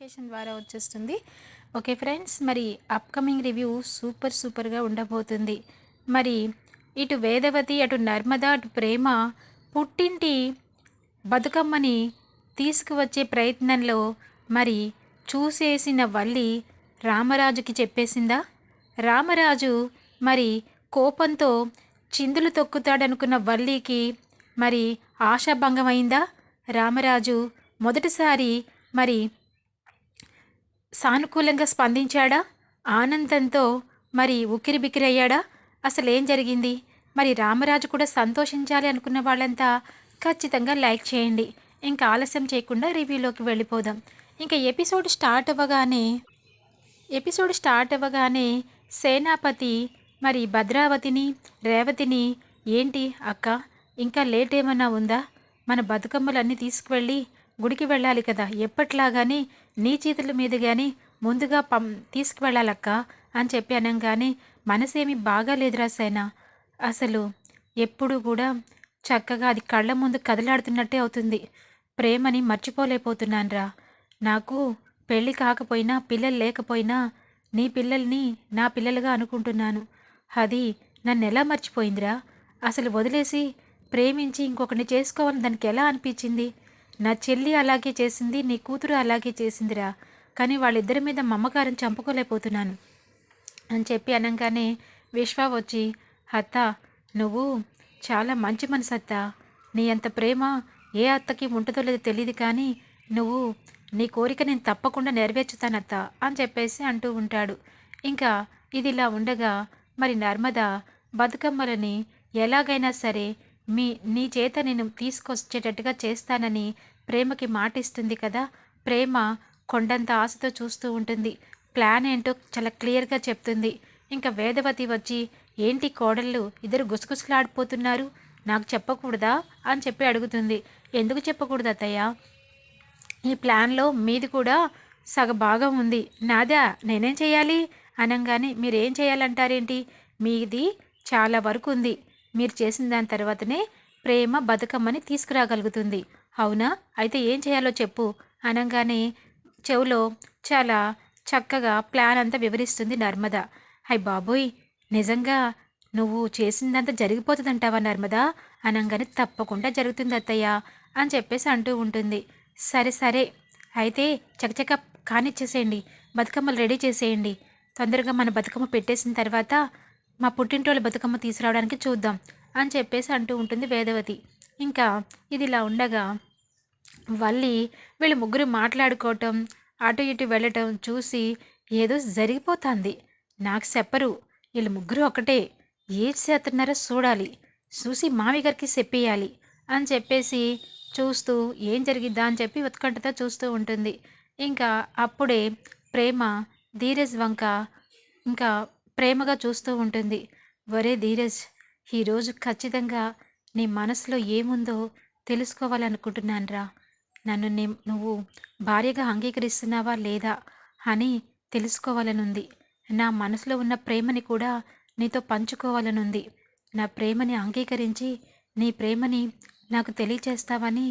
Notification ద్వారా వచ్చేస్తుంది. Okay friends మరి అప్కమింగ్ రివ్యూ సూపర్ సూపర్గా ఉండబోతుంది. మరి ఇటు వేదవతి అటు నర్మద అటు ప్రేమ పుట్టింటి బతుకమ్మని తీసుకువచ్చే ప్రయత్నంలో మరి చూసేసిన వల్లి రామరాజుకి చెప్పేసిందా? రామరాజు మరి కోపంతో చిందులు తొక్కుతాడనుకున్న వల్లికి మరి ఆశాభంగమైందా? రామరాజు మొదటిసారి మరి సానుకూలంగా స్పందించాడా? ఆనందంతో మరి ఉక్కిరి బిక్కిరయ్యాడా అసలేం జరిగింది? మరి రామరాజు కూడా సంతోషించాలి అనుకున్న వాళ్ళంతా ఖచ్చితంగా లైక్ చేయండి. ఇంకా ఆలస్యం చేయకుండా రివ్యూలోకి వెళ్ళిపోదాం. ఇంకా ఎపిసోడ్ స్టార్ట్ అవ్వగానే ఎపిసోడ్ స్టార్ట్ అవ్వగానే సేనాపతి మరి భద్రావతిని రేవతిని ఏంటి అక్క ఇంకా లేట్ ఏమన్నా ఉందా? మన బతుకమ్మలన్నీ తీసుకువెళ్ళి గుడికి వెళ్ళాలి కదా ఎప్పట్లాగానే నీ చేతుల మీద కానీ ముందుగా పం తీసుకువెళ్ళాలక్క అని చెప్పి అనగానే మనసేమి బాగాలేదురా సైనా. అసలు ఎప్పుడు కూడా చక్కగా అది కళ్ళ ముందు కదలాడుతున్నట్టే అవుతుంది. ప్రేమని మర్చిపోలేకపోతున్నానురా నాకు పెళ్ళి కాకపోయినా పిల్లలు లేకపోయినా నీ పిల్లల్ని నా పిల్లలుగా అనుకుంటున్నాను. అది నన్ను ఎలా మర్చిపోయిందిరా? అసలు వదిలేసి ప్రేమించి ఇంకొకరిని చేసుకోవాలని దానికి ఎలా అనిపించింది? నా చెల్లి అలాగే చేసింది నీ కూతురు అలాగే చేసిందిరా. కానీ వాళ్ళిద్దరి మీద మమ్మకారం చంపుకోలేకపోతున్నాను అని చెప్పి అనగానే విశ్వ వచ్చి అత్త నువ్వు చాలా మంచి మనసు అత్త నీ అంత ప్రేమ ఏ అత్తకి ఉంటుందో లేదో తెలియదు కానీ నువ్వు నీ కోరిక నేను తప్పకుండా నెరవేర్చుతానత్త అని చెప్పేసి అంటూ ఉంటాడు. ఇంకా ఇది ఇలా ఉండగా మరి నర్మద బతుకమ్మలని ఎలాగైనా సరే మీ నీ చేత నేను తీసుకొచ్చేటట్టుగా చేస్తానని ప్రేమకి మాటిస్తుంది కదా. ప్రేమ కొండంత ఆశతో చూస్తూ ఉంటుంది. ప్లాన్ ఏంటో చాలా క్లియర్గా చెప్తుంది. ఇంకా వేదవతి వచ్చి ఏంటి కోడళ్ళు ఇద్దరు గుసగుసలాడిపోతున్నారు? నాకు చెప్పకూడదా? అని చెప్పి అడుగుతుంది. ఎందుకు చెప్పకూడదు అత్తయ్య? ఈ ప్లాన్లో మీది కూడా సగ భాగం ఉంది. నాదా నేనేం చేయాలి? అనగానే మీరేం చేయాలంటారేంటి? మీది చాలా వరకు ఉంది. మీరు చేసిన దాని తర్వాతనే ప్రేమ బతుకమ్మని తీసుకురాగలుగుతుంది. అవునా? అయితే ఏం చేయాలో చెప్పు. అనగానే చెవులో చాలా చక్కగా ప్లాన్ అంతా వివరిస్తుంది నర్మద. హై బాబోయ్! నిజంగా నువ్వు చేసిందంతా జరిగిపోతుందంటావా నర్మదా? అనగానే తప్పకుండా జరుగుతుంది అత్తయ్య అని చెప్పేసి అంటూ ఉంటుంది. సరే సరే. అయితే చకచక కానిచ్చేసేయండి. బతుకమ్మలు రెడీ చేసేయండి. తొందరగా మన బతుకమ్మ పెట్టేసిన తర్వాత మా పుట్టింటోళ్ళ బతుకమ్మ తీసుకురావడానికి చూద్దాం అని చెప్పేసి అంటూ ఉంటుంది వేదవతి. ఇంకా ఇది ఇలా ఉండగా వల్లి వీళ్ళు ముగ్గురు మాట్లాడుకోవటం అటు ఇటు వెళ్ళటం చూసి ఏదో జరిగిపోతుంది. నాకు చెప్పరు. వీళ్ళు ముగ్గురు ఒకటే. ఏం చేస్తున్నారో చూడాలి. చూసి మామి గారికి చెప్పేయాలి అని చెప్పేసి చూస్తూ ఏం జరిగిద్దా అని చెప్పి ఉత్కంఠతో చూస్తూ ఉంటుంది. ఇంకా అప్పుడే ప్రేమ ధీరజ్ వంక ఇంకా ప్రేమగా చూస్తూ ఉంటుంది. వరే ధీరజ్ ఈరోజు ఖచ్చితంగా నీ మనసులో ఏముందో తెలుసుకోవాలనుకుంటున్నానురా. నన్ను నే నువ్వు భార్యగా అంగీకరిస్తున్నావా లేదా అని తెలుసుకోవాలనుంది. నా మనసులో ఉన్న ప్రేమని కూడా నీతో పంచుకోవాలనుంది. నా ప్రేమని అంగీకరించి నీ ప్రేమని నాకు తెలియచేస్తావని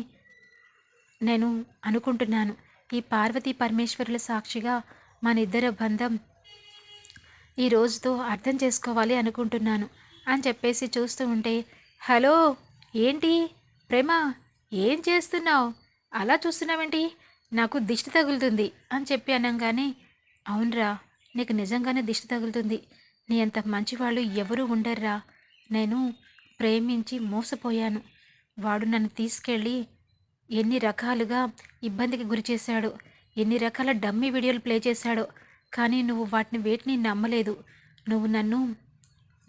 నేను అనుకుంటున్నాను. ఈ పార్వతీ పరమేశ్వరుల సాక్షిగా మన ఇద్దరి బంధం ఈ రోజుతో అర్థం చేసుకోవాలి అనుకుంటున్నాను అని చెప్పేసి చూస్తూ ఉంటే హలో ఏంటి? ప్రేమ ఏం చేస్తున్నావు? అలా చూస్తున్నావేంటి? నాకు దిష్టి తగులుతుంది అని చెప్పి అనగానే అవునరా నీకు నిజంగానే దిష్టి తగులుతుంది. నీ అంత మంచివాళ్ళు ఎవరూ ఉండర్రా. నేను ప్రేమించి మోసపోయాను. వాడు నన్ను తీసుకెళ్ళి ఎన్ని రకాలుగా ఇబ్బందికి గురి చేశాడు. ఎన్ని రకాల డమ్మీ వీడియోలు ప్లే చేశాడో. కానీ నువ్వు వాటిని వేటిని నమ్మలేదు. నువ్వు నన్ను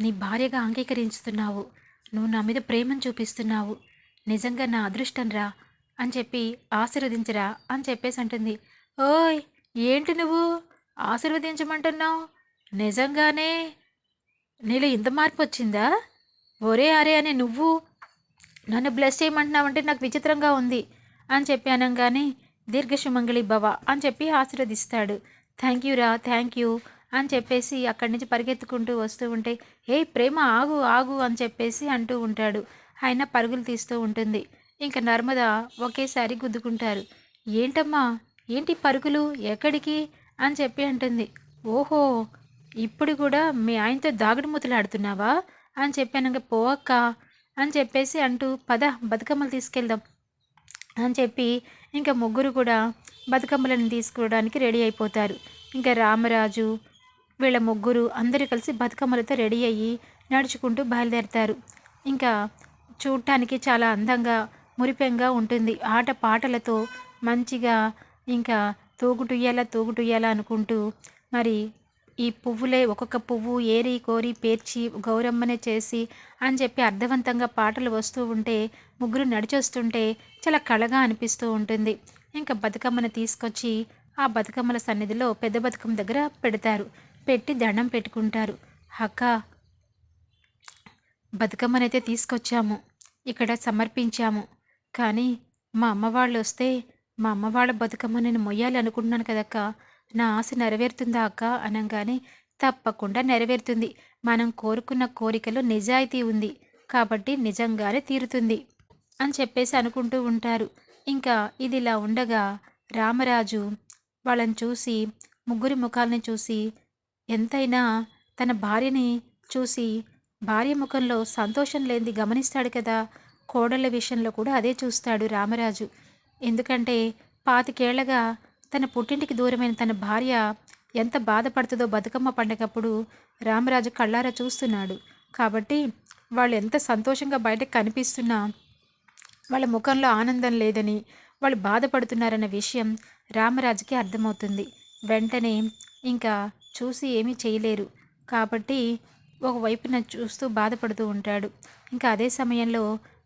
నీ భార్యగా అంగీకరించుతున్నావు. నువ్వు నా మీద ప్రేమను చూపిస్తున్నావు. నిజంగా నా అదృష్టం రా అని చెప్పి ఆశీర్వదించరా అని చెప్పేసి అంటుంది. ఓయ్ ఏంటి నువ్వు? ఆశీర్వదించమంటున్నావు? నిజంగానే? నీలో ఇంత మార్పు వచ్చిందా? ఒరే అరే అని నువ్వు నన్ను బ్లెస్ చేయమంటున్నావంటే నాకు విచిత్రంగా ఉంది అని చెప్పి అనగానే దీర్ఘశుమంగళి భవ అని చెప్పి ఆశీర్వదిస్తాడు. థ్యాంక్ యూ రా థ్యాంక్ యూ అని చెప్పేసి అక్కడి నుంచి పరిగెత్తుకుంటూ వస్తూ ఉంటే ఏ ప్రేమ ఆగు ఆగు అని చెప్పేసి అంటూ ఉంటాడు. ఆయన పరుగులు తీస్తూ ఉంటుంది. ఇంకా నర్మద ఒకేసారి గుద్దుకుంటారు. ఏంటమ్మా? ఏంటి పరుగులు? ఎక్కడికి? అని చెప్పి అంటుంది. ఓహో! ఇప్పుడు కూడా మీ ఆయనతో దాగుడు ముతలాడుతున్నావా అని చెప్పాను పోవక్క అని చెప్పేసి అంటూ పద బతుకమ్మలు తీసుకెళ్దాం అని చెప్పి ఇంకా ముగ్గురు కూడా బతుకమ్మలను తీసుకోవడానికి రెడీ అయిపోతారు. ఇంకా రామరాజు వీళ్ళ ముగ్గురు అందరూ కలిసి బతుకమ్మలతో రెడీ అయ్యి నడుచుకుంటూ బయలుదేరతారు. ఇంకా చూడటానికి చాలా అందంగా మురిపెంగా ఉంటుంది. ఆట పాటలతో మంచిగా ఇంకా తూగుటుయ్యాలా తూగుటుయ్యాలా అనుకుంటూ మరి ఈ పువ్వులే ఒక్కొక్క పువ్వు ఏరి కోరి పేర్చి గౌరమ్మనే చేసి అని చెప్పి అర్థవంతంగా పాటలు వస్తూ ఉంటే ముగ్గురు నడిచొస్తుంటే చాలా కళగా అనిపిస్తూ ఉంటుంది. ఇంకా బతుకమ్మను తీసుకొచ్చి ఆ బతుకమ్మల సన్నిధిలో పెద్ద బతుకమ్మ దగ్గర పెడతారు. పెట్టి దండం పెట్టుకుంటారు. అక్క బతుకమ్మనైతే తీసుకొచ్చాము. ఇక్కడ సమర్పించాము. కానీ మా అమ్మ వాళ్ళు వస్తే మా అమ్మ వాళ్ళ బతుకమ్మ నేను మొయ్యాలి అనుకుంటున్నాను కదక్క. నా ఆశ నెరవేరుతుందా అక్క? అనగానే తప్పకుండా నెరవేరుతుంది. మనం కోరుకున్న కోరికలో నిజాయితీ ఉంది. కాబట్టి నిజంగానే తీరుతుంది అని చెప్పేసి అనుకుంటూ ఉంటారు. ఇంకా ఇది ఇలా ఉండగా రామరాజు వాళ్ళని చూసి ముగ్గురి ముఖాలని చూసి ఎంతైనా తన భార్యని చూసి భార్య ముఖంలో సంతోషం లేనిది గమనిస్తాడు కదా. కోడళ్ళ విషయంలో కూడా అదే చూస్తాడు రామరాజు. ఎందుకంటే పాతికేళ్ళగా తన పుట్టింటికి దూరమైన తన భార్య ఎంత బాధపడుతుందో బతుకమ్మ పండగప్పుడు రామరాజు కళ్ళారా చూస్తున్నాడు. కాబట్టి వాళ్ళు ఎంత సంతోషంగా బయటకు కనిపిస్తున్నా వాళ్ళ ముఖంలో ఆనందం లేదని వాళ్ళు బాధపడుతున్నారన్న విషయం రామరాజుకి అర్థమవుతుంది. వెంటనే ఇంకా చూసి ఏమీ చేయలేరు. కాబట్టి ఒకవైపున చూస్తూ బాధపడుతూ ఉంటాడు. ఇంకా అదే సమయంలో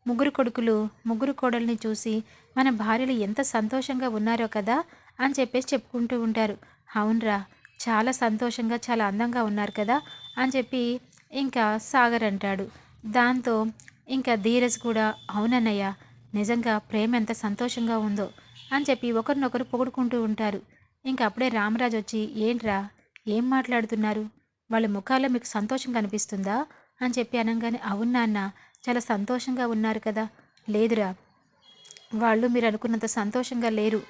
ముగ్గురు కొడుకులు ముగ్గురు కోడల్ని చూసి మన భార్యలు ఎంత సంతోషంగా ఉన్నారో కదా అని చెప్పేసి చెప్పుకుంటూ ఉంటారు. అవునరా చాలా సంతోషంగా చాలా అందంగా ఉన్నారు కదా అని చెప్పి ఇంకా సాగర్ అంటాడు. దాంతో ఇంకా ధీరజ్ కూడా అవునన్నయ్య నిజంగా ప్రేమ ఎంత సంతోషంగా ఉందో అని చెప్పి ఒకరినొకరు పొగుడుకుంటూ ఉంటారు. ఇంకా అప్పుడే రామరాజు వచ్చి ఏంట్రా ఏం మాట్లాడుతున్నారు? వాళ్ళ ముఖాల్లో మీకు సంతోషం కనిపిస్తుందా? అని చెప్పి అనగానే అవును అన్న చాలా సంతోషంగా ఉన్నారు కదా. లేదురా వాళ్ళు మీరు అనుకున్నంత సంతోషంగా లేరు.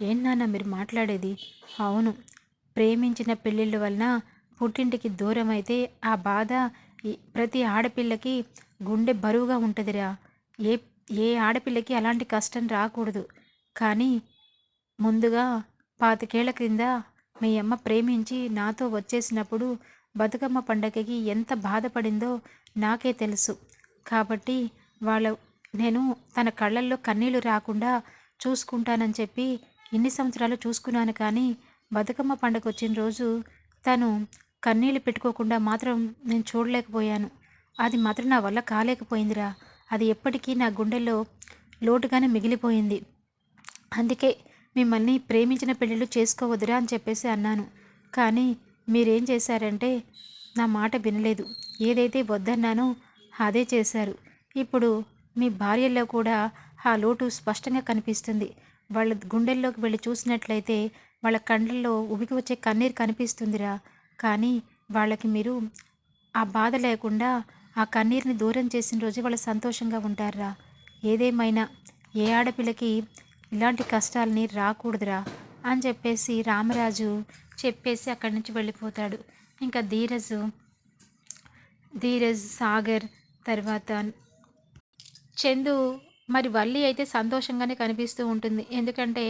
ఏం నాన్న మీరు మాట్లాడేది? అవును ప్రేమించిన పెళ్ళిళ్ళ వలన పుట్టింటికి దూరం అయితే ఆ బాధ ప్రతి ఆడపిల్లకి గుండె బరువుగా ఉంటుందిరా. ఏ ఏ ఆడపిల్లకి అలాంటి కష్టం రాకూడదు. కానీ ముందుగా పాతికేళ్ళ క్రింద మీ అమ్మ ప్రేమించి నాతో వచ్చేసినప్పుడు బతుకమ్మ పండగకి ఎంత బాధపడిందో నాకే తెలుసు. కాబట్టి వాళ్ళ నేను తన కళ్ళల్లో కన్నీళ్ళు రాకుండా చూసుకుంటానని చెప్పి ఇన్ని సంవత్సరాలు చూసుకున్నాను కానీ బతుకమ్మ పండగ వచ్చిన రోజు తను కన్నీళ్ళు పెట్టుకోకుండా మాత్రం నేను చూడలేకపోయాను. అది మాత్రం నా వల్ల కాలేకపోయిందిరా. అది ఎప్పటికీ నా గుండెల్లో లోటుగానే మిగిలిపోయింది. అందుకే మిమ్మల్ని ప్రేమించిన పెళ్ళిళ్ళు చేసుకోవద్దురా అని చెప్పేసి అన్నాను. కానీ మీరేం చేశారంటే నా మాట వినలేదు. ఏదైతే వద్దన్నానో అదే చేశారు. ఇప్పుడు మీ భార్యల్లో కూడా ఆ లోటు స్పష్టంగా కనిపిస్తుంది. వాళ్ళ గుండెల్లోకి వెళ్ళి చూసినట్లయితే వాళ్ళ కండ్లలో ఉబికి వచ్చే కన్నీరు కనిపిస్తుందిరా. కానీ వాళ్ళకి మీరు ఆ బాధ లేకుండా ఆ కన్నీరుని దూరం చేసిన రోజు వాళ్ళు సంతోషంగా ఉంటారా ఏదేమైనా ఏ ఆడపిల్లకి ఇలాంటి కష్టాలని రాకూడదురా అని చెప్పేసి రామరాజు చెప్పేసి అక్కడి నుంచి వెళ్ళిపోతాడు. ఇంకా ధీరజ్ ధీరజ్ సాగర్ తర్వాత చందు మరి వల్లి అయితే సంతోషంగానే కనిపిస్తూ ఉంటుంది. ఎందుకంటే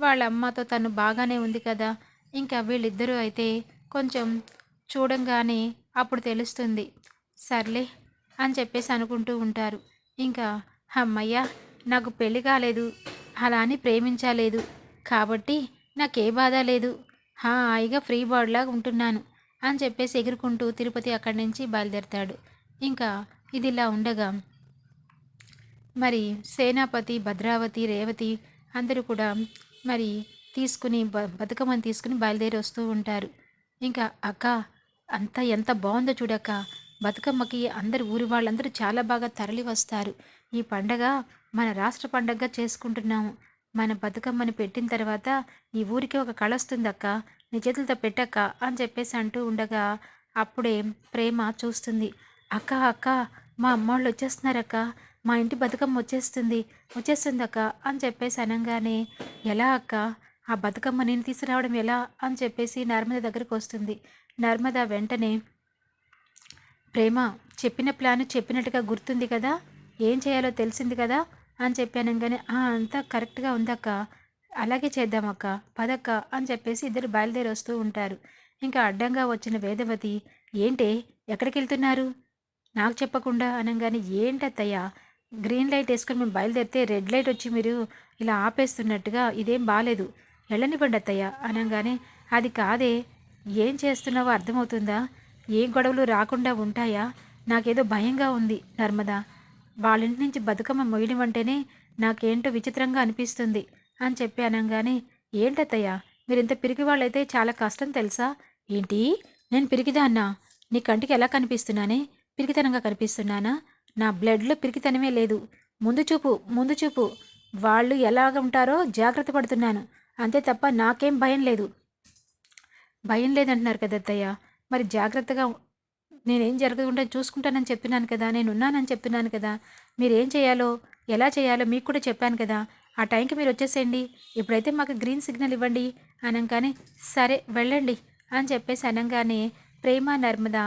వాళ్ళ అమ్మతో తను బాగానే ఉంది కదా. ఇంకా వీళ్ళిద్దరూ అయితే కొంచెం చూడంగానే అప్పుడు తెలుస్తుంది. సర్లే అని చెప్పేసి అనుకుంటూ ఉంటారు. ఇంకా అమ్మయ్య నాకు పెళ్ళి కాలేదు. అలా అని ప్రేమించలేదు. కాబట్టి నాకే బాధ లేదు. హాయిగా ఫ్రీ బర్డ్లాగా ఉంటున్నాను అని చెప్పేసి ఎగురుకుంటూ తిరుపతి అక్కడి నుంచి బయలుదేరతాడు. ఇంకా ఇది ఇలా ఉండగా మరి సేనాపతి భద్రావతి రేవతి అందరూ కూడా మరి తీసుకుని బ బతుకమ్మని తీసుకుని బయలుదేరి వస్తూ ఉంటారు. ఇంకా అక్క అంత ఎంత బాగుందో చూడక్క. బతుకమ్మకి అందరు ఊరి వాళ్ళందరూ చాలా బాగా తరలి వస్తారు ఈ పండగ మన రాష్ట్ర పండగగా చేసుకుంటున్నాము. మన బతుకమ్మని పెట్టిన తర్వాత ఈ ఊరికి ఒక కళ వస్తుందక్క నీ చేతులతో పెట్టక్క అని చెప్పేసి అంటూ ఉండగా అప్పుడే ప్రేమ చూస్తుంది. అక్క అక్క మా అమ్మోళ్ళు వచ్చేస్తున్నారక్క మా ఇంటి బతుకమ్మ వచ్చేస్తుంది వచ్చేస్తుంది అక్క అని చెప్పేసి అనగానే ఎలా అక్క? ఆ బతుకమ్మ నేను తీసుకురావడం ఎలా? అని చెప్పేసి నర్మద దగ్గరికి వస్తుంది. నర్మద వెంటనే ప్రేమ చెప్పిన ప్లాన్ చెప్పినట్టుగా గుర్తుంది కదా? ఏం చేయాలో తెలిసింది కదా? అని చెప్పాను కానీ అంతా కరెక్ట్గా ఉందక్క. అలాగే చేద్దామక్క. పదక్క అని చెప్పేసి ఇద్దరు బయలుదేరి వస్తూ ఉంటారు. ఇంకా అడ్డంగా వచ్చిన వేదవతి ఏంటే? ఎక్కడికి వెళ్తున్నారు నాకు చెప్పకుండా అనగానే ఏంటత్తయ్యా గ్రీన్ లైట్ వేసుకొని మేము బయలుదేరితే రెడ్ లైట్ వచ్చి మీరు ఇలా ఆపేస్తున్నట్టుగా ఇదేం బాగాలేదు వెళ్ళనివ్వండి అత్తయ్య అనగానే అది కాదే. ఏం చేస్తున్నావో అర్థమవుతుందా? ఏ గొడవలు రాకుండా ఉంటాయా? నాకేదో భయంగా ఉంది నర్మదా. వాళ్ళ ఇంటి నుంచి బతుకమ్మ మొయ్యడం అంటేనే నాకేంటో విచిత్రంగా అనిపిస్తుంది అని చెప్పి అనగానే ఏంటత్తయ్య మీరు ఇంత పిరికి వాళ్ళైతే చాలా కష్టం తెలుసా? ఏంటి? నేను పిరికిదాన్నా? నీ కంటికి ఎలా కనిపిస్తున్నానే? పిరికితనంగా కనిపిస్తున్నానా? నా బ్లడ్లో పిరికితనమే లేదు. ముందు చూపు ముందు చూపు. వాళ్ళు ఎలాగ ఉంటారో జాగ్రత్త పడుతున్నాను. అంతే తప్ప నాకేం భయం లేదు. భయం లేదంటున్నారు కదా అత్తయ్య మరి జాగ్రత్తగా నేనేం జరగకుండా చూసుకుంటానని చెప్పినాను కదా నేను ఉన్నానని చెప్తున్నాను కదా మీరు ఏం చేయాలో ఎలా చేయాలో మీకు కూడా చెప్పాను కదా ఆ టైంకి మీరు వచ్చేసేయండి ఇప్పుడైతే మాకు గ్రీన్ సిగ్నల్ ఇవ్వండి అనగానే సరే వెళ్ళండి అని చెప్పేసి అనగానే ప్రేమ నర్మద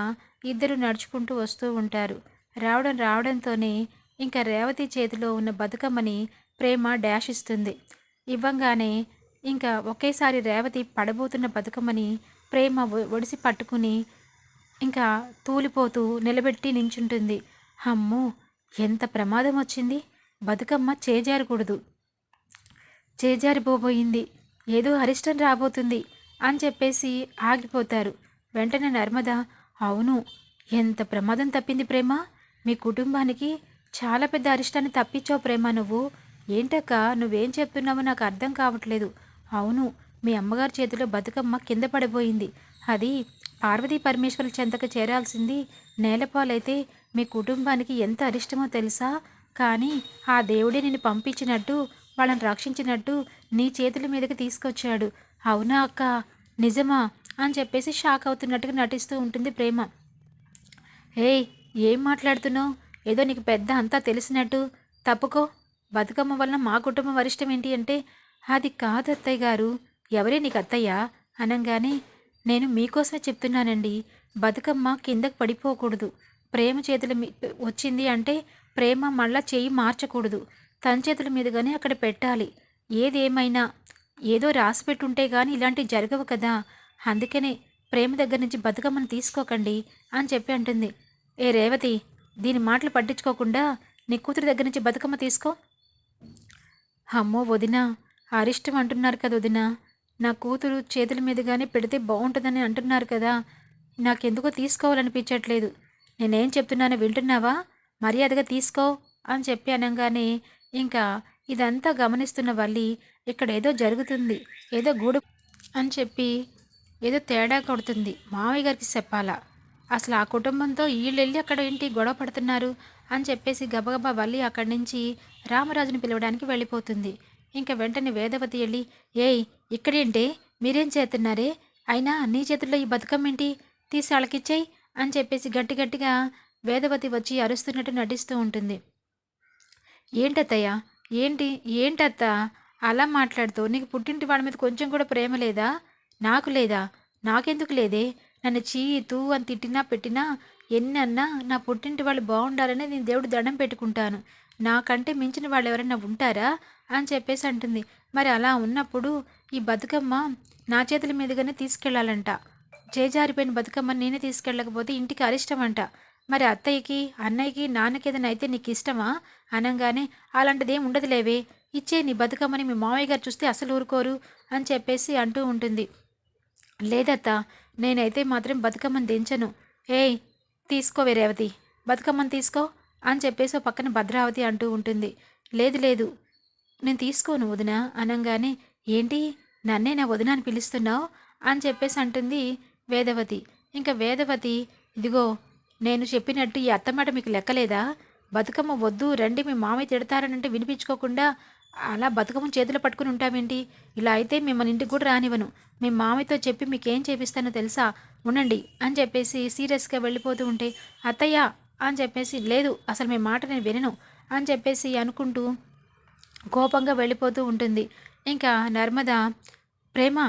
ఇద్దరు నడుచుకుంటూ వస్తూ ఉంటారు. రావడం రావడంతోనే ఇంకా రేవతి చేతిలో ఉన్న బతుకమ్మని ప్రేమ డాష్ ఇస్తుంది. ఇవ్వంగానే ఇంకా ఒకేసారి రేవతి పడబోతున్న బతుకమ్మని ప్రేమ ఒడిసి పట్టుకుని ఇంకా తూలిపోతూ నిలబెట్టి నించుంటుంది. అమ్మో ఎంత ప్రమాదం వచ్చింది. బతుకమ్మ చేజారకూడదు. చేజారిపోబోయింది. ఏదో అరిష్టం రాబోతుంది అని చెప్పేసి ఆగిపోతారు. వెంటనే నర్మద అవును ఎంత ప్రమాదం తప్పింది ప్రేమ? మీ కుటుంబానికి చాలా పెద్ద అరిష్టాన్ని తప్పించావు ప్రేమ నువ్వు. ఏంటక్క నువ్వేం చెప్తున్నావో నాకు అర్థం కావట్లేదు. అవును మీ అమ్మగారి చేతిలో బతుకమ్మ కింద పడిపోయింది. అది పార్వతీ పరమేశ్వరుల చెంతకు చేరాల్సింది నేలపాలైతే మీ కుటుంబానికి ఎంత అరిష్టమో తెలుసా? కానీ ఆ దేవుడే నిన్ను పంపించినట్టు వాళ్ళని రక్షించినట్టు నీ చేతుల మీదకి తీసుకొచ్చాడు. అవునా అక్క? నిజమా? అని చెప్పేసి షాక్ అవుతున్నట్టుగా నటిస్తూ ఉంటుంది ప్రేమ. ఏయ్ ఏం మాట్లాడుతున్నావు? ఏదో నీకు పెద్ద అంతా తెలిసినట్టు. తప్పుకో. బతుకమ్మ వలన మా కుటుంబం వరిష్టం ఏంటి అంటే అది కాదు అత్తయ్య గారు. ఎవరే నీకు అత్తయ్య అనగానే నేను మీకోసమే చెప్తున్నానండి. బతుకమ్మ కిందకు పడిపోకూడదు. ప్రేమ చేతుల వచ్చింది అంటే ప్రేమ మళ్ళా చేయి మార్చకూడదు. తన చేతుల మీదుగానే అక్కడ పెట్టాలి. ఏదేమైనా ఏదో రాసి పెట్టుంటే కానీ ఇలాంటివి జరగవు కదా. అందుకనే ప్రేమ దగ్గర నుంచి బతుకమ్మను తీసుకోకండి అని చెప్పి అంటుంది. ఏ రేవతి దీని మాటలు పట్టించుకోకుండా నీ కూతురు దగ్గర నుంచి బతుకమ్మ తీసుకో. అమ్మో వదిన అరిష్టం అంటున్నారు కదా వదినా. నా కూతురు చేతుల మీదుగానే పెడితే బాగుంటుందని అంటున్నారు కదా. నాకెందుకో తీసుకోవాలనిపించట్లేదు. నేనేం చెప్తున్నానో వింటున్నావా? మర్యాదగా తీసుకో అని చెప్పి అనగానే ఇంకా ఇదంతా గమనిస్తున్న వల్లి ఇక్కడ ఏదో జరుగుతుంది ఏదో గూడు అని చెప్పి ఏదో తేడా కొడుతుంది మావయ్య గారికి చెప్పాలా. అసలు ఆ కుటుంబంతో వీళ్ళు వెళ్ళి అక్కడ ఏంటి గొడవ పడుతున్నారు అని చెప్పేసి గబగబా వల్లి అక్కడి నుంచి రామరాజుని పిలవడానికి వెళ్ళిపోతుంది. ఇంకా వెంటనే వేదవతి వెళ్ళి ఏయ్ ఇక్కడేంటే? మీరేం చేస్తున్నారే? అయినా నీ చేతుల్లో ఈ బతుకమ్మ ఏంటి తీసి వాళ్ళకిచ్చేయి అని చెప్పేసి గట్టి గట్టిగా వేదవతి వచ్చి అరుస్తున్నట్టు నటిస్తూ ఉంటుంది. ఏంటత్తయ్య? ఏంటి? ఏంటత్త? అలా మాట్లాడుతూ నీకు పుట్టింటి వాళ్ళ మీద కొంచెం కూడా ప్రేమ లేదా? నాకు లేదా? నాకెందుకు లేదే? నన్ను చీ తూ అని తిట్టినా పెట్టినా ఎన్నన్నా నా పుట్టింటి వాళ్ళు బాగుండాలని నేను దేవుడు దండం పెట్టుకుంటాను. నాకంటే మించిన వాళ్ళు ఎవరైనా ఉంటారా? అని చెప్పేసి అంటుంది. మరి అలా ఉన్నప్పుడు ఈ బతుకమ్మ నా చేతుల మీదుగానే తీసుకెళ్ళాలంట. చేజారిపోయిన బతుకమ్మ నేనే తీసుకెళ్ళకపోతే ఇంటికి అరిష్టం అంట మరి అత్తయ్యకి అన్నయ్యకి నాన్నకి ఏదైనా అయితే నీకు ఇష్టమా? అనగానే అలాంటిది ఉండదులేవే. ఇచ్చే నీ బతుకమ్మని మీ మామయ్య గారు చూస్తే అసలు ఊరుకోరు అని చెప్పేసి అంటూ ఉంటుంది. లేదత్త నేనైతే మాత్రం బతుకమ్మని దించను. ఏయ్ తీసుకోవే రేవతి. బతుకమ్మని తీసుకో. అని చెప్పేసి పక్కన భద్రావతి అంటూ ఉంటుంది. లేదు లేదు నేను తీసుకోను వదిన అనగానే. ఏంటి? నన్నే నా వదిన అని పిలుస్తున్నావు? అని చెప్పేసి అంటుంది వేదవతి. ఇంకా వేదవతి ఇదిగో నేను చెప్పినట్టు ఈ అత్తమాట మీకు లెక్కలేదా? బతుకమ్మ వద్దు రండి మీ మామయ్య తిడతారనంటే వినిపించుకోకుండా అలా బతుకమ్మ చేతులు పట్టుకుని ఉంటామేంటి ఇలా అయితే మిమ్మల్ని ఇంటికి కూడా రానివ్వను. మీ మామయ్యతో చెప్పి మీకేం చేపిస్తానో తెలుసా? ఉండండి అని చెప్పేసి సీరియస్గా వెళ్ళిపోతూ ఉంటే అత్తయ్య అని చెప్పేసి లేదు అసలు మీ మాట నేను వినను అని చెప్పేసి అనుకుంటూ కోపంగా వెళ్ళిపోతూ ఉంటుంది. ఇంకా నర్మద ప్రేమ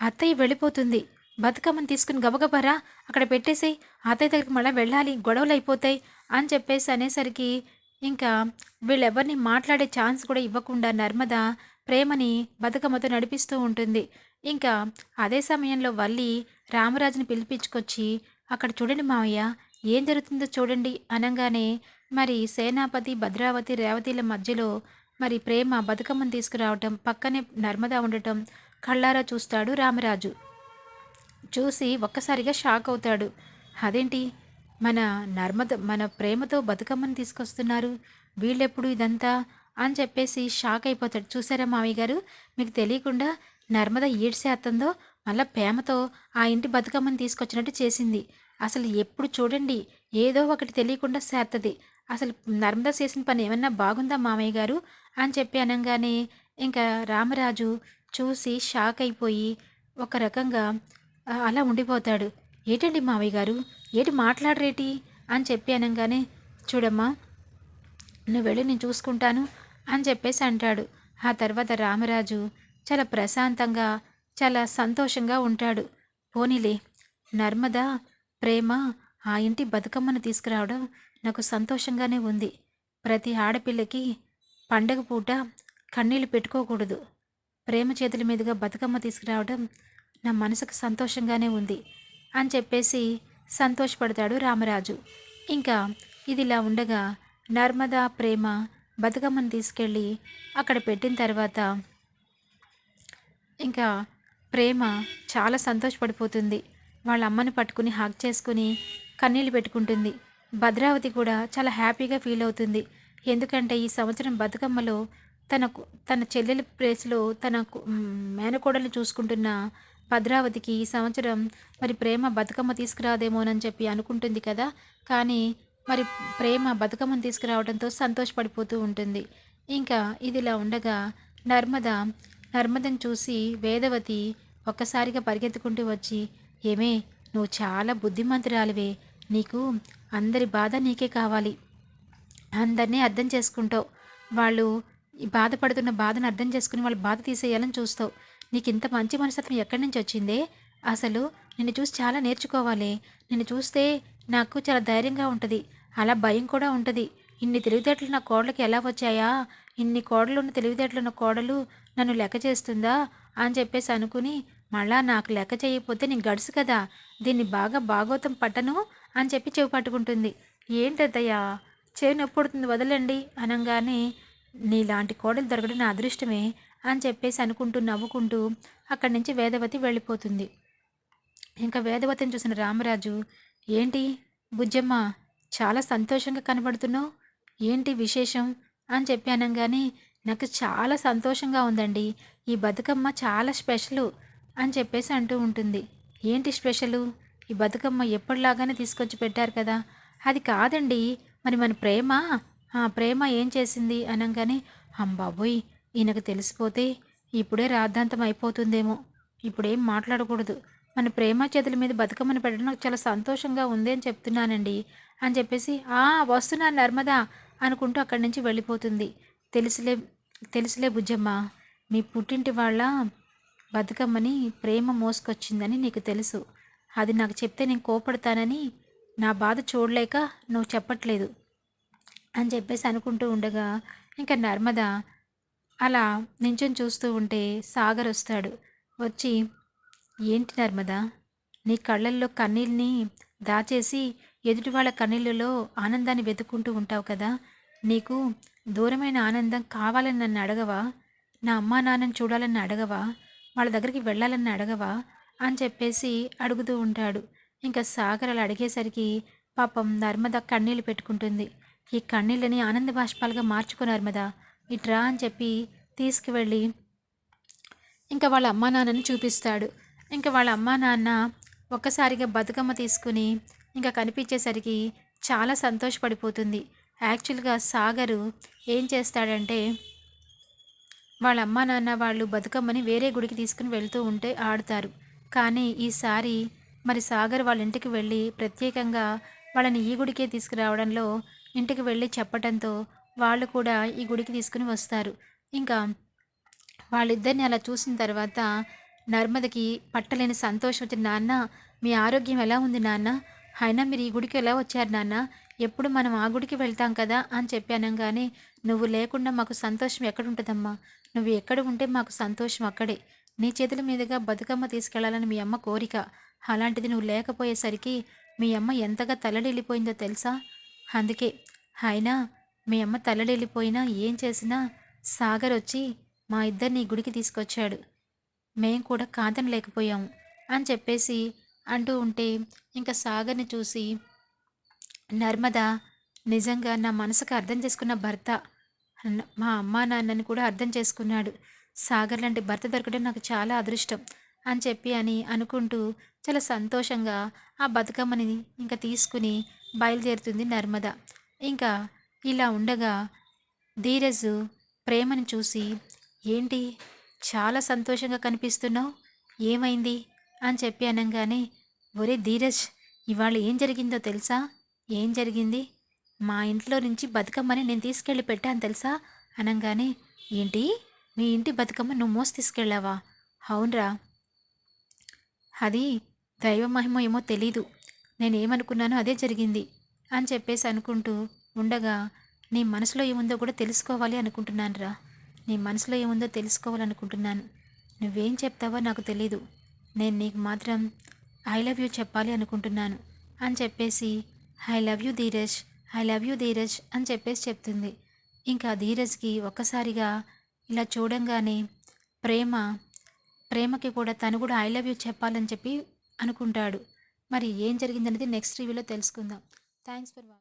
అత్తయ్య వెళ్ళిపోతుంది. బతుకమ్మని తీసుకుని గబగబరా అక్కడ పెట్టేసి అత్తయ్య దగ్గరికి మళ్ళీ వెళ్ళాలి గొడవలు అయిపోతాయి అని చెప్పేసి అనేసరికి ఇంకా వీళ్ళెవరిని మాట్లాడే ఛాన్స్ కూడా ఇవ్వకుండా నర్మద ప్రేమని బతుకమ్మతో నడిపిస్తూ ఉంటుంది. ఇంకా అదే సమయంలో వల్లి రామరాజుని పిలిపించుకొచ్చి అక్కడ చూడండి మావయ్య ఏం జరుగుతుందో చూడండి అనగానే మరి సేనాపతి భద్రావతి రేవతిల మధ్యలో మరి ప్రేమ బతుకమ్మను తీసుకురావటం పక్కనే నర్మదా ఉండటం కళ్ళారా చూస్తాడు రామరాజు. చూసి ఒక్కసారిగా షాక్ అవుతాడు. అదేంటి? మన నర్మద మన ప్రేమతో బతుకమ్మను తీసుకొస్తున్నారు. వీళ్ళెప్పుడు ఇదంతా? అని చెప్పేసి షాక్ అయిపోతాడు. చూసారా మామయ్య గారు? మీకు తెలియకుండా నర్మద ఈడ్సేస్తుందో మళ్ళీ ప్రేమతో ఆ ఇంటి బతుకమ్మని తీసుకొచ్చినట్టు చేసింది. అసలు ఎప్పుడు చూడండి ఏదో ఒకటి తెలియకుండా సేత్తది అసలు నర్మద చేసిన పని ఏమన్నా బాగుందా మామయ్య గారు? అని చెప్పి అనగానే ఇంకా రామరాజు చూసి షాక్ అయిపోయి ఒక రకంగా అలా ఉండిపోతాడు. ఏటండి మావయ్య గారు? ఏటి మాట్లాడరేటి? అని చెప్పి అనగానే చూడమ్మా నువ్వు వెళ్ళి నేను చూసుకుంటాను. అని చెప్పేసి అంటాడు. ఆ తర్వాత రామరాజు చాలా ప్రశాంతంగా చాలా సంతోషంగా ఉంటాడు. పోనీలే నర్మదా ప్రేమ ఆ ఇంటి బతుకమ్మను తీసుకురావడం నాకు సంతోషంగానే ఉంది. ప్రతి ఆడపిల్లకి పండగ పూట కన్నీళ్ళు పెట్టుకోకూడదు. ప్రేమ చేతుల మీదుగా బతుకమ్మ తీసుకురావడం నా మనసుకు సంతోషంగానే ఉంది అని చెప్పేసి సంతోషపడతాడు రామరాజు. ఇంకా ఇదిలా ఉండగా నర్మదా ప్రేమ బతుకమ్మను తీసుకెళ్ళి అక్కడ పెట్టిన తర్వాత ఇంకా ప్రేమ చాలా సంతోషపడిపోతుంది. వాళ్ళ అమ్మని పట్టుకుని హాక్ చేసుకుని కన్నీళ్ళు పెట్టుకుంటుంది. భద్రావతి కూడా చాలా హ్యాపీగా ఫీల్ అవుతుంది. ఎందుకంటే ఈ సంవత్సరం బతుకమ్మలో తనకు తన చెల్లెల ప్లేస్లో తన మేనకోడలు చూసుకుంటున్న భద్రావతికి ఈ సంవత్సరం మరి ప్రేమ బతుకమ్మ తీసుకురాదేమోనని చెప్పి అనుకుంటుంది కదా. కానీ మరి ప్రేమ బతుకమ్మను తీసుకురావడంతో సంతోషపడిపోతూ ఉంటుంది. ఇంకా ఇదిలా ఉండగా నర్మద నర్మదను చూసి వేదవతి ఒక్కసారిగా పరిగెత్తుకుంటూ వచ్చి ఏమే నువ్వు చాలా బుద్ధిమంతురాలివే. నీకు అందరి బాధ నీకే కావాలి. అందరినీ అర్థం చేసుకుంటావు. వాళ్ళు బాధపడుతున్న బాధను అర్థం చేసుకుని వాళ్ళు బాధ తీసేయాలని చూస్తావు. నీకు ఇంత మంచి మనస్తత్వం ఎక్కడి నుంచి వచ్చిందే? అసలు నిన్ను చూసి చాలా నేర్చుకోవాలి. నిన్ను చూస్తే నాకు చాలా ధైర్యంగా ఉంటుంది. అలా భయం కూడా ఉంటుంది. ఇన్ని తెలివితేటలు నా కోడలకి ఎలా వచ్చాయా? ఇన్ని కోడలు ఉన్న తెలివితేటలు ఉన్న కోడలు నన్ను లెక్క చేస్తుందా? అని చెప్పేసి అనుకుని మళ్ళా నాకు లెక్క చేయకపోతే నీ గడుసు కదా. దీన్ని బాగా బాగోతం పట్టను అని చెప్పి చెవి పట్టుకుంటుంది. ఏంటద్దయ్యా చెవి నొప్పుడుతుంది వదలండి అనగానే నీలాంటి కోడలు దొరకడం నా అదృష్టమే అని చెప్పేసి అనుకుంటూ నవ్వుకుంటూ అక్కడి నుంచి వేదవతి వెళ్ళిపోతుంది. ఇంకా వేదవతిని చూసిన రామరాజు ఏంటి బుజ్జమ్మ చాలా సంతోషంగా కనబడుతున్నావు? ఏంటి విశేషం? అని చెప్పి అనగానే నాకు చాలా సంతోషంగా ఉందండి. ఈ బతుకమ్మ చాలా స్పెషలు. అని చెప్పేసి అంటూ ఉంటుంది. ఏంటి స్పెషలు? ఈ బతుకమ్మ ఎప్పటిలాగానే తీసుకొచ్చి పెట్టారు కదా. అది కాదండి. మరి మన ప్రేమ? ఆ ప్రేమ ఏం చేసింది అనగానే అంబాబోయ్ ఈయనకు తెలిసిపోతే ఇప్పుడే రాద్ధాంతం అయిపోతుందేమో. ఇప్పుడేం మాట్లాడకూడదు. మన ప్రేమ చేతుల మీద బతుకమ్మని పెట్టడం నాకు చాలా సంతోషంగా ఉంది అని చెప్తున్నానండి అని చెప్పేసి ఆ వస్తున్నాను నర్మదా అనుకుంటూ అక్కడి నుంచి వెళ్ళిపోతుంది. తెలుసులే తెలుసులే బుజ్జమ్మ మీ పుట్టింటి వాళ్ళ బతుకమ్మని ప్రేమ మోసుకొచ్చిందని నీకు తెలుసు. అది నాకు చెప్తే నేను కోపడతానని నా బాధ చూడలేక నువ్వు చెప్పట్లేదు అని చెప్పేసి అనుకుంటూ ఉండగా ఇంకా నర్మద అలా నించొని చూస్తూ ఉంటే సాగర్ వస్తాడు. వచ్చి ఏంటి నర్మద? నీ కళ్ళల్లో కన్నీళ్ళని దాచేసి ఎదుటి వాళ్ళ కన్నీళ్ళలో ఆనందాన్ని వెతుక్కుంటూ ఉంటావు కదా? నీకు దూరమైన ఆనందం కావాలని నన్ను అడగవా? నా అమ్మా నాన్నని చూడాలని అడగవా? వాళ్ళ దగ్గరికి వెళ్ళాలని అడగవా? అని చెప్పేసి అడుగుతూ ఉంటాడు. ఇంకా సాగర్ అలా అడిగేసరికి పాపం నర్మద కన్నీళ్ళు పెట్టుకుంటుంది. ఈ కన్నీళ్ళని ఆనంద బాష్పాలుగా మార్చుకో నర్మద. ఇట్రా అని చెప్పి తీసుకువెళ్ళి ఇంకా వాళ్ళ అమ్మా నాన్నని చూపిస్తాడు. ఇంకా వాళ్ళ అమ్మా నాన్న ఒక్కసారిగా బతుకమ్మ తీసుకుని ఇంకా కనిపించేసరికి చాలా సంతోషపడిపోతుంది. యాక్చువల్గా సాగరు ఏం చేస్తాడంటే వాళ్ళ అమ్మా నాన్న వాళ్ళు బతుకమ్మని వేరే గుడికి తీసుకుని వెళ్తూ ఉంటే ఆడతారు. కానీ ఈసారి మరి సాగర్ వాళ్ళ ఇంటికి వెళ్ళి ప్రత్యేకంగా వాళ్ళని ఈ గుడికే తీసుకురావడంలో ఇంటికి వెళ్ళి చెప్పడంతో వాళ్ళు కూడా ఈ గుడికి తీసుకుని వస్తారు. ఇంకా వాళ్ళిద్దరిని అలా చూసిన తర్వాత నర్మదకి పట్టలేని సంతోషం వచ్చింది నాన్న మీ ఆరోగ్యం ఎలా ఉంది నాన్న? అయినా మీరు ఈ గుడికి ఎలా వచ్చారు నాన్న? ఎప్పుడు మనం ఆ గుడికి వెళ్తాం కదా? అని చెప్పాను కానీ నువ్వు లేకుండా మాకు సంతోషం ఎక్కడుంటుందమ్మా? నువ్వు ఎక్కడ ఉంటే మాకు సంతోషం అక్కడే. నీ చేతుల మీదుగా బతుకమ్మ తీసుకెళ్ళాలని మీ అమ్మ కోరిక. అలాంటిది నువ్వు లేకపోయేసరికి మీ అమ్మ ఎంతగా తల్లడిల్లిపోయిందో తెలుసా? అందుకే అయినా మీ అమ్మ తల్లడిల్లిపోయినా ఏం చేసినా సాగర్ వచ్చి మా ఇద్దరిని గుడికి తీసుకొచ్చాడు. మేం కూడా కాదనలేకపోయాము అని చెప్పేసి అంటూ ఉంటే ఇంకా సాగర్ని చూసి నర్మద నిజంగా నా మనసుకు అర్థం చేసుకున్న భర్త మా అమ్మా నాన్నని కూడా అర్థం చేసుకున్నాడు. సాగర్ లాంటి భర్త దొరకడం నాకు చాలా అదృష్టం అని చెప్పి అని అనుకుంటూ చాలా సంతోషంగా ఆ బతుకమ్మని ఇంకా తీసుకుని బయలుదేరుతుంది నర్మద. ఇంకా ఇలా ఉండగా ధీరజ్ ప్రేమని చూసి ఏంటి చాలా సంతోషంగా కనిపిస్తున్నావు? ఏమైంది? అని చెప్పి అనగానే ఒరే ధీరజ్ ఇవాళ ఏం జరిగిందో తెలుసా? ఏం జరిగింది? మా ఇంట్లో నుంచి బతుకమ్మని నేను తీసుకెళ్ళి పెట్టాను తెలుసా? అనగానే ఏంటి? మీ ఇంటి బతుకమ్మ నువ్వు మోసి తీసుకెళ్ళావా? అవునరా. అది దైవ మహిమ ఏమో తెలీదు. నేనేమనుకున్నానో అదే జరిగింది అని చెప్పేసి అనుకుంటూ ఉండగా నీ మనసులో ఏముందో కూడా తెలుసుకోవాలి అనుకుంటున్నాను రా నీ మనసులో ఏముందో తెలుసుకోవాలనుకుంటున్నాను. నువ్వేం చెప్తావో నాకు తెలీదు. నేను నీకు మాత్రం ఐ లవ్ యూ చెప్పాలి అనుకుంటున్నాను అని చెప్పేసి I love you Dheeraj. I love you Dheeraj అని చెప్పేసి చెప్తుంది. ఇంకా ధీరజ్కి ఒక్కసారిగా ఇలా చూడంగానే ప్రేమ ప్రేమకి కూడా తను కూడా ఐ లవ్ యూ చెప్పాలని చెప్పి అనుకుంటాడు. మరి ఏం జరిగిందనేది నెక్స్ట్ రివ్యూలో తెలుసుకుందాం. Thanks for watching